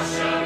Russia.